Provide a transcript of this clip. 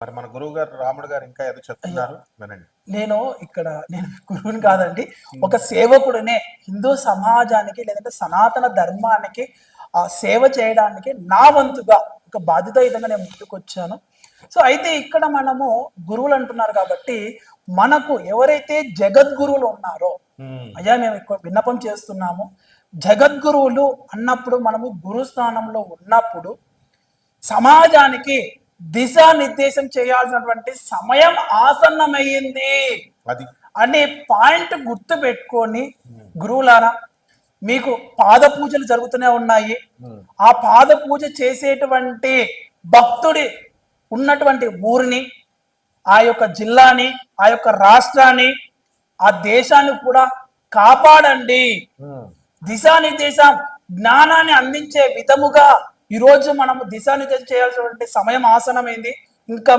మరి మన గురువు గారు రాముడు గారు ఇంకా ఏదో చెప్తున్నారు. వినండి. నేను ఇక్కడ నేను గురువుని కాదండి ఒక సేవకుడినే హిందూ సమాజానికి లేదంటే సనాతన ధర్మానికి ఆ సేవ చేయడానికి నా వంతుగా ఒక బాధ్యతాయుతంగా నేను ముందుకు వచ్చాను సో అయితే ఇక్కడ మనము గురువులు అంటున్నారు కాబట్టి మనకు ఎవరైతే జగద్గురువులు ఉన్నారో అయ్యా మేము ఎక్కువ విన్నపం చేస్తున్నాము. జగద్గురువులు అన్నప్పుడు మనము గురు స్థానంలో ఉన్నప్పుడు సమాజానికి దిశానిర్దేశం చేయాల్సినటువంటి సమయం ఆసన్నమయ్యింది అది. అనే పాయింట్ గుర్తు పెట్టుకొని గురువులారా మీకు పాద పూజలు జరుగుతూనే ఉన్నాయి. ఆ పాద పూజ చేసేటువంటి భక్తుడి ఉన్నటువంటి ఊరిని ఆ యొక్క జిల్లాని ఆ యొక్క రాష్ట్రాన్ని ఆ దేశాన్ని కూడా కాపాడండి. దిశానిర్దేశం జ్ఞానాన్ని అందించే విధముగా ఈ రోజు దిశానిర్దేశం చేయాల్సినటువంటి సమయం ఆసనమైంది ఇంకా